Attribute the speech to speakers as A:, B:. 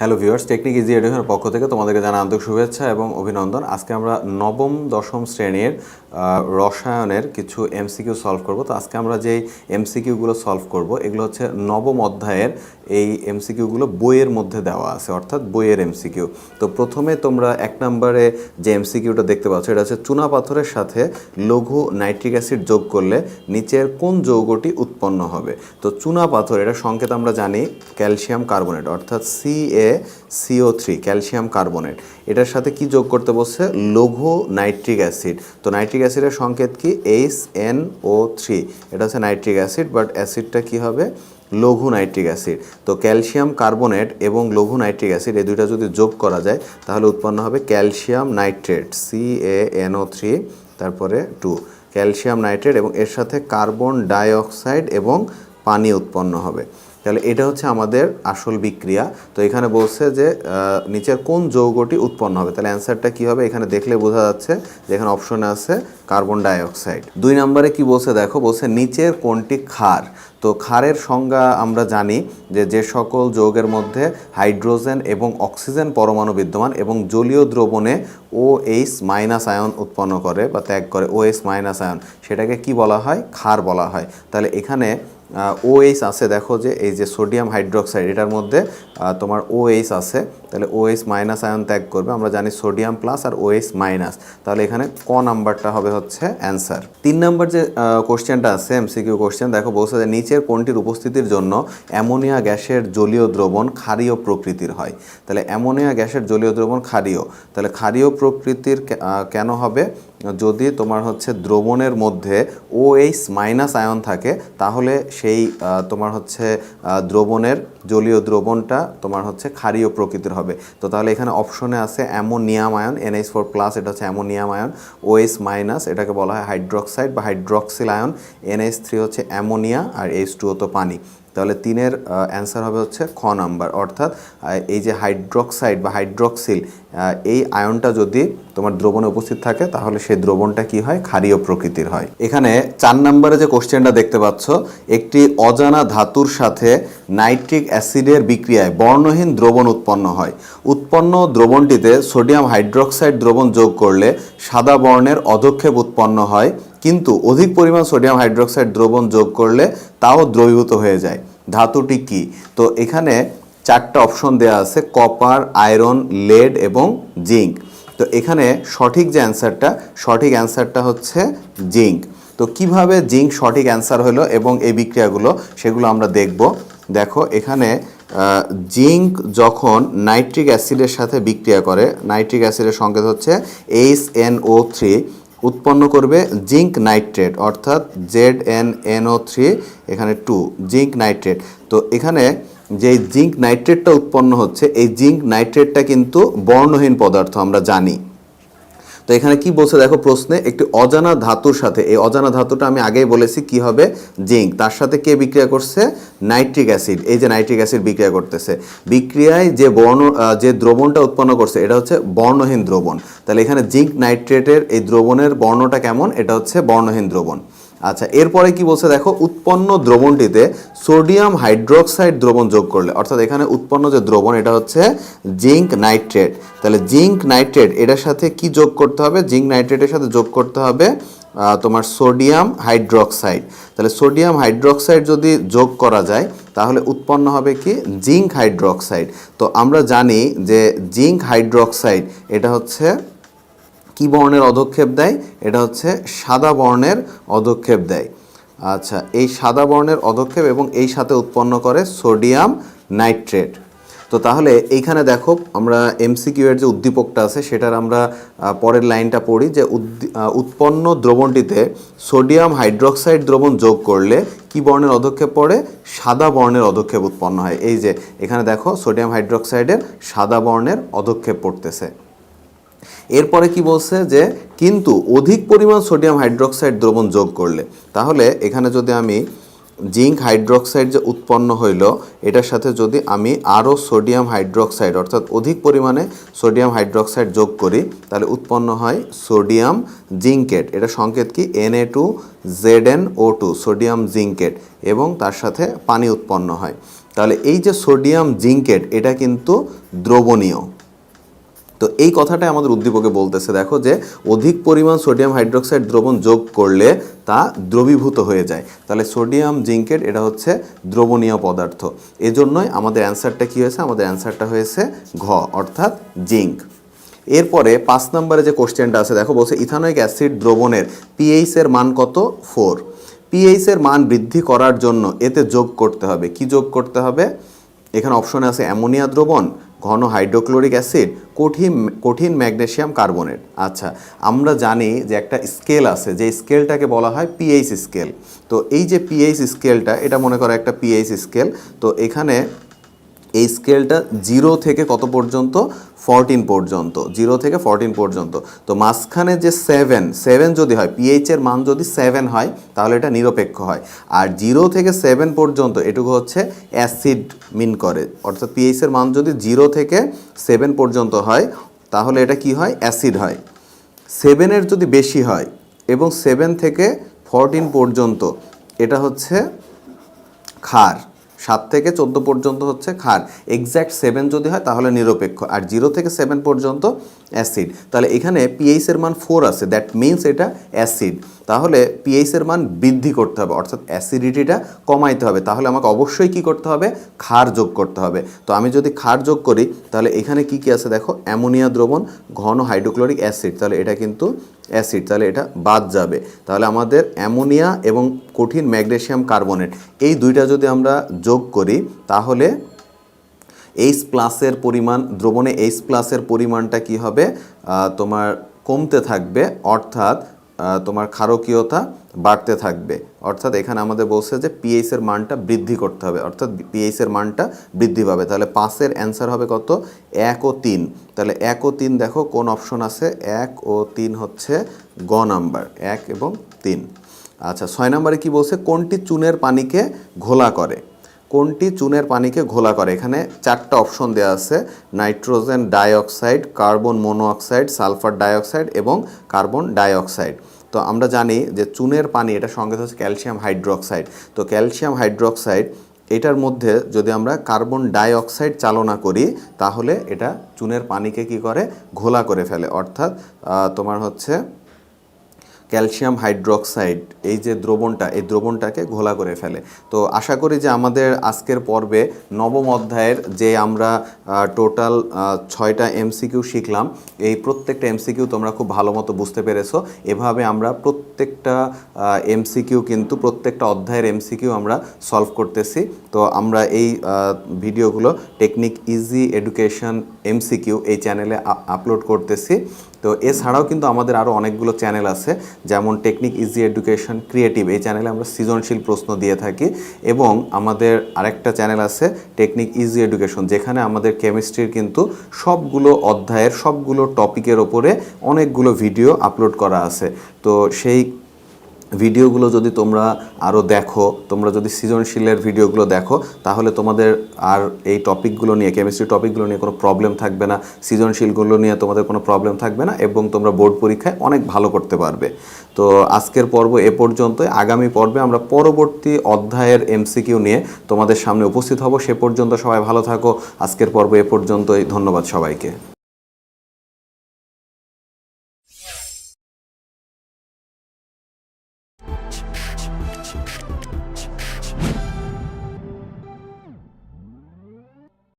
A: Hello viewers technique easy এডুকেশনের পক্ষ থেকে তোমাদেরকে জানা আন্তরিক শুভেচ্ছা এবং অভিনন্দন। আজকে আমরা নবম, দশম শ্রেণির রসায়নের কিছু এমসিকিউ সলভ করব। তো আজকে আমরা যেই এমসিকিউগুলো সলভ করব, এগুলো হচ্ছে নবম অধ্যায়ের এই এমসিকিউগুলো বইয়ের মধ্যে দেওয়া আছে, অর্থাৎ বইয়ের এমসিকিউ তো প্রথমে তোমরা এক নম্বরে যে এমসিকিউটা দেখতে পাচ্ছ, এটা হচ্ছে চুনা পাথরের সাথে লঘু নাইট্রিক অ্যাসিড যোগ করলে নিচের কোন যৌগটি উৎপন্ন হবে। তো চুনা পাথর, এটা সংকেত আমরা জানি, ক্যালসিয়াম কার্বোনেট, অর্থাৎ C A CO three calcium carbonate এটার সাথে কি যোগ করতে বলছে লঘু নাইট্রিক অ্যাসিড তো নাইট্রিক অ্যাসিডের সংকেত কি? এইচ এন ও থ্রি এটা হচ্ছে নাইট্রিক অ্যাসিড বাট অ্যাসিডটা কি হবে? লঘু নাইট্রিক অ্যাসিড তো ক্যালসিয়াম কার্বনেট এবং লঘু নাইট্রিক অ্যাসিড এই দুইটা যদি যোগ করা যায়, তাহলে উৎপন্ন হবে calcium nitrate C A NO three তারপরে টু ক্যালসিয়াম নাইট্রেট এবং এর সাথে কার্বন ডাইঅক্সাইড এবং পানি উৎপন্ন হবে। তাহলে এটা হচ্ছে আমাদের আসল বিক্রিয়া। তো এখানে বলছে যে নিচের কোন যৌগটি উৎপন্ন হবে? তাহলে অ্যান্সারটা কি হবে? এখানে দেখলে বোঝা যাচ্ছে যে এখানে অপশনে আছে কার্বন ডাইঅক্সাইড দুই নম্বরে কি বলছে? দেখো, বলছে নিচের কোনটি ক্ষার। তো ক্ষারের সংজ্ঞা আমরা জানি যে যে সকল যৌগের মধ্যে হাইড্রোজেন এবং অক্সিজেন পরমাণু বিদ্যমান এবং জলীয় দ্রবণে ও এইচ মাইনাস আয়ন উৎপন্ন করে বা ত্যাগ করে ও এইচ মাইনাস আয়ন সেটাকে কি বলা হয়? ক্ষার বলা হয়। তাহলে এখানে ওএইচ আছে, দেখো যে এই যে সোডিয়াম হাইড্রোক্সাইড এটার মধ্যে তোমার ওএইচ আছে, তাহলে ওএইচ মাইনাস আয়ন ত্যাগ করবে। আমরা জানি সোডিয়াম প্লাস আর ওএইচ মাইনাস তাহলে এখানে ক নাম্বারটা হবে হচ্ছে অ্যান্সার তিন নাম্বার যে কোশ্চেনটা আছে এমসিকিউ কোশ্চেন দেখো বলছে যে নিচের কোনটির উপস্থিতির জন্য অ্যামোনিয়া গ্যাসের জলীয় দ্রবণ ক্ষারীয় প্রকৃতির হয়। তাহলে অ্যামোনিয়া গ্যাসের জলীয় দ্রবণ ক্ষারীয়। তাহলে ক্ষারীয় প্রকৃতির কেন হবে? যদি তোমার হচ্ছে দ্রবণের মধ্যে ও ওএইচ মাইনাস আয়ন থাকে, তাহলে সেই তোমার হচ্ছে দ্রবণের জলীয় দ্রবণটা তোমার হচ্ছে ক্ষারীয় প্রকৃতির হবে। তো তাহলে এখানে অপশনে আছে ammonium ion NH four plus এটা হচ্ছে অ্যামোনিয়াম আয়ন। ওএইচ মাইনাস এটাকে বলা হয় হাইড্রক্সাইড বা হাইড্রক্সিল আয়ন এনএইচ থ্রি হচ্ছে অ্যামোনিয়া আর এইচ টু তো পানি। তাহলে তিনের অ্যান্সার হবে হচ্ছে খ নাম্বার অর্থাৎ এই যে হাইড্রক্সাইড বা হাইড্রক্সিল এই আয়নটা যদি তোমার দ্রবণে উপস্থিত থাকে, তাহলে সেই দ্রবণটা কি হয়? ক্ষারীয় প্রকৃতির হয়। এখানে চার নম্বরে যে কোশ্চেনটা দেখতে পাচ্ছ, একটি অজানা ধাতুর সাথে নাইট্রিক অ্যাসিডের বিক্রিয়ায় বর্ণহীন দ্রবণ উৎপন্ন হয়। উৎপন্ন দ্রবণটিতে সোডিয়াম হাইড্রক্সাইড দ্রবণ যোগ করলে সাদা বর্ণের অধক্ষেপ উৎপন্ন হয়, কিন্তু অধিক পরিমাণ সোডিয়াম হাইড্রক্সাইড দ্রবণ যোগ করলে তাও দ্রবীভূত হয়ে যায়। ধাতুটি কি? তো এখানে চারটা অপশন দেওয়া আছে কপার আয়রন লেড এবং জিঙ্ক তো এখানে সঠিক যে অ্যান্সারটা সঠিক অ্যান্সারটা হচ্ছে জিঙ্ক তো কীভাবে জিঙ্ক সঠিক অ্যান্সার হলো এবং এই বিক্রিয়াগুলো, সেগুলো আমরা দেখব। দেখো, এখানে জিঙ্ক যখন নাইট্রিক অ্যাসিডের সাথে বিক্রিয়া করে নাইট্রিক অ্যাসিডের সংকেত হচ্ছে এইচ এন ও থ্রি উৎপন্ন করবে জিঙ্ক নাইট্রেট অর্থাৎ জেড এন এনও থ্রি এখানে টু জিঙ্ক নাইট্রেট তো এখানে যে জিঙ্ক নাইট্রেটটা উৎপন্ন হচ্ছে, এই জিঙ্ক নাইট্রেটটা কিন্তু বর্ণহীন পদার্থ, আমরা জানি। তো এখানে কি বলছে দেখো প্রশ্নে, একটি অজানা ধাতুর সাথে, এই অজানা ধাতুটা আমি আগেই বলেছি কি হবে? জিঙ্ক। তার সাথে কে বিক্রিয়া করছে? Nitric acid. এই যে নাইট্রিক অ্যাসিড বিক্রিয়া করতেছে। বিক্রিয়ায় যে বর্ণ যে দ্রবণটা উৎপন্ন করছে, এটা হচ্ছে বর্ণহীন দ্রবণ। তাহলে এখানে জিঙ্ক নাইট্রেটের এই দ্রবণের বর্ণটা কেমন? এটা হচ্ছে বর্ণহীন দ্রবণ। আচ্ছা এরপরে কি বলছে দেখো, উৎপন্ন দ্রবণটিতে সোডিয়াম হাইড্রোক্সাইড দ্রবণ যোগ করলে, অর্থাৎ এখানে উৎপন্ন যে দ্রবণ, এটা হচ্ছে জিঙ্ক নাইট্রেট। তাহলে জিঙ্ক নাইট্রেট, এটার সাথে কি যোগ করতে হবে? জিঙ্ক নাইট্রেটের সাথে যোগ করতে হবে তোমার সোডিয়াম হাইড্রোক্সাইড। তাহলে সোডিয়াম হাইড্রোক্সাইড যদি যোগ করা যায়, তাহলে উৎপন্ন হবে কি? Zinc hydroxide. তো আমরা জানি যে জিঙ্ক হাইড্রোক্সাইড, এটা হচ্ছে কি বর্ণের অধক্ষেপ দেয়? এটা হচ্ছে সাদা বর্ণের অধক্ষেপ দেয়। আচ্ছা এই সাদা বর্ণের অধক্ষেপ এবং এই সাথে উৎপন্ন করে সোডিয়াম নাইট্রেট। তো তাহলে এইখানে দেখো, আমরা এমসিকিউ এর যে উদ্দীপকটা আছে, সেটার আমরা পরের লাইনটা পড়ি যে উৎপন্ন দ্রবণটিতে সোডিয়াম হাইড্রোক্সাইড দ্রবণ যোগ করলে কি বর্ণের অধক্ষেপ পড়ে? সাদা বর্ণের অধক্ষেপ উৎপন্ন হয়। এই যে, এখানে দেখো, সোডিয়াম হাইড্রোক্সাইডের সাদা বর্ণের অধক্ষেপ পড়তেছে। এরপরে কি বলছে যে, কিন্তু অধিক পরিমাণ সোডিয়াম হাইড্রোক্সাইড দ্রবণ যোগ করলে। তাহলে এখানে যদি আমি জিঙ্ক হাইড্রোক্সাইড যে উৎপন্ন হইল, এটার সাথে যদি আমি আরও সোডিয়াম হাইড্রোক্সাইড, অর্থাৎ অধিক পরিমাণে সোডিয়াম হাইড্রোক্সাইড যোগ করি, তাহলে উৎপন্ন হয় সোডিয়াম জিঙ্কেট। এটা সংকেত কি? N A two Z N O two sodium zincate, এবং তার সাথে পানি উৎপন্ন হয়। তাহলে এই যে সোডিয়াম জিঙ্কেট, এটা কিন্তু দ্রবণীয়। তো এই কথাটাই আমাদের উদ্দীপকে বলতেছে, দেখো যে অধিক পরিমাণ সোডিয়াম হাইড্রোক্সাইড দ্রবণ যোগ করলে তা দ্রবীভূত হয়ে যায়। তাহলে সোডিয়াম জিঙ্কেট এটা হচ্ছে দ্রবণীয় পদার্থ। এজন্যই আমাদের অ্যান্সারটা কী হয়েছে? আমাদের অ্যান্সারটা হয়েছে ঘ, অর্থাৎ জিঙ্ক। এরপরে পাঁচ নম্বরে যে কোশ্চেনটা আছে, দেখো বলছে ইথানোয়িক অ্যাসিড দ্রবণের পিএইচ এর মান কত? ফোর। পিএইচ এর মান বৃদ্ধি করার জন্য এতে যোগ করতে হবে। কি যোগ করতে হবে? এখানে অপশনে আছে অ্যামোনিয়া দ্রবণ ঘন হাইড্রোক্লোরিক অ্যাসিড, কঠিন কঠিন ম্যাগনেশিয়াম কার্বনেট। আচ্ছা আমরা জানি যে একটা স্কেল আছে, যে স্কেলটাকে বলা হয় পিএইচ স্কেল। তো এই যে পিএইচ স্কেলটা, এটা মনে করো একটা পিএইচ স্কেল। তো এখানে এই স্কেলটা জিরো থেকে কত পর্যন্ত? ফরটিন পর্যন্ত। জিরো থেকে ফরটিন পর্যন্ত। তো মাঝখানে যে সেভেন সেভেন যদি হয় পিএইচের মান যদি সেভেন হয়, তাহলে এটা নিরপেক্ষ হয়। আর জিরো থেকে সেভেন পর্যন্ত এটুকু হচ্ছে অ্যাসিড মিন করে। অর্থাৎ পিএইচের মান যদি জিরো থেকে সেভেন পর্যন্ত হয়, তাহলে এটা কি হয়? অ্যাসিড হয়। সেভেনের যদি বেশি হয় এবং সেভেন থেকে ফরটিন পর্যন্ত, এটা হচ্ছে ক্ষার। সাত থেকে চোদ্দ পর্যন্ত হচ্ছে ক্ষার। এক্স্যাক্ট সেভেন যদি হয় তাহলে নিরপেক্ষ। আর জিরো থেকে সেভেন পর্যন্ত অ্যাসিড তাহলে এখানে পিএইচ এর মান ফোর আছে। দ্যাট মিনস এটা অ্যাসিড তাহলে পিএইচ এর মান বৃদ্ধি করতে হবে। অর্থাৎ অ্যাসিডিটিটা কমাইতে হবে। তাহলে আমাকে অবশ্যই কি করতে হবে? ক্ষার যোগ করতে হবে। তো আমি যদি ক্ষার যোগ করি, তাহলে এখানে কি কি আছে দেখো? অ্যামোনিয়া দ্রবণ, ঘন হাইড্রোক্লোরিক অ্যাসিড তাহলে এটা কিন্তু অ্যাসিড, তাহলে এটা বাদ যাবে। তাহলে আমাদের অ্যামোনিয়া এবং কঠিন ম্যাগনেশিয়াম কার্বনেট, এই দুইটা যদি আমরা যোগ করি, তাহলে এইচ প্লাসের পরিমাণ, দ্রবণে এইচ প্লাসের পরিমাণটা কি হবে? তোমার কমতে থাকবে, অর্থাৎ তোমার ক্ষারকীয়তা বাড়তে থাকবে। অর্থাৎ এখানে আমাদের বলছে যে পিএইচ এর মানটা বৃদ্ধি করতে হবে। অর্থাৎ পিএইচ এর মানটা বৃদ্ধি পাবে। তাহলে পাঁচের অ্যান্সার হবে কত? এক ও তিন। তাহলে এক ও তিন দেখো কোন অপশন আছে? এক ও তিন হচ্ছে গ নাম্বার এক এবং তিন। আচ্ছা ছয় নম্বরে কি বলছে? কোনটি চুনের পানিকে ঘোলা করে? কোনটি চুনের পানিকে ঘোলা করে? এখানে চারটা অপশন দেওয়া আছে। Nitrogen dioxide, carbon monoxide sulphur dioxide এবং কার্বন ডাইঅক্সাইড। তো আমরা জানি যে চুনের পানি এটা সঙ্গে হচ্ছে ক্যালসিয়াম হাইড্রোক্সাইড। তো ক্যালসিয়াম হাইড্রোক্সাইড, এটার মধ্যে যদি আমরা কার্বন ডাইঅক্সাইড চালনা করি, তাহলে এটা চুনের পানিকে কি করে? ঘোলা করে ফেলে। অর্থাৎ তোমার হচ্ছে ক্যালসিয়াম হাইড্রোক্সাইড, এই যে দ্রবণটা, এই দ্রবণটাকে ঘোলা করে ফেলে। তো আশা করি যে আমাদের আজকের পর্বে নবম অধ্যায়ের যে আমরা টোটাল ছয়টা এমসিকিউ শিখলাম, এই প্রত্যেকটা এমসিকিউ তোমরা খুব ভালো মতো বুঝতে পেরেছ। এভাবে আমরা প্রত্যেকটা এমসিকিউ কিন্তু প্রত্যেকটা অধ্যায়ের এমসিকিউ আমরা সলভ করতেছি। তো আমরা এই ভিডিওগুলো টেকনিক ইজি এডুকেশন এমসিকিউ এই চ্যানেলে আপলোড করতেছি। তো এছাড়াও কিন্তু আমাদের আরও অনেকগুলো চ্যানেল আছে, যেমন টেকনিক ইজি এডুকেশন ক্রিয়েটিভ এই চ্যানেলে আমরা সৃজনশীল প্রশ্ন দিয়ে থাকি। এবং আমাদের আরেকটা চ্যানেল আছে টেকনিক ইজি এডুকেশন যেখানে আমাদের কেমিস্ট্রির কিন্তু সবগুলো অধ্যায়ের, সবগুলো টপিকের ওপরে অনেকগুলো ভিডিও আপলোড করা আছে। তো সেই ভিডিওগুলো যদি তোমরা আরও দেখো, তোমরা যদি সৃজনশীলের ভিডিওগুলো দেখো, তাহলে তোমাদের আর এই টপিকগুলো নিয়ে কেমিস্ট্রি টপিকগুলো নিয়ে কোনো প্রবলেম থাকবে না, সৃজনশীলগুলো নিয়ে তোমাদের কোনো প্রবলেম থাকবে না এবং তোমরা বোর্ড পরীক্ষায় অনেক ভালো করতে পারবে। তো আজকের পর্ব এ পর্যন্তই। আগামী পর্বে আমরা পরবর্তী অধ্যায়ের এমসিকিউ নিয়ে তোমাদের সামনে উপস্থিত হব। সে পর্যন্ত সবাই ভালো থাকো। আজকের পর্ব এ পর্যন্তই। ধন্যবাদ সবাইকে।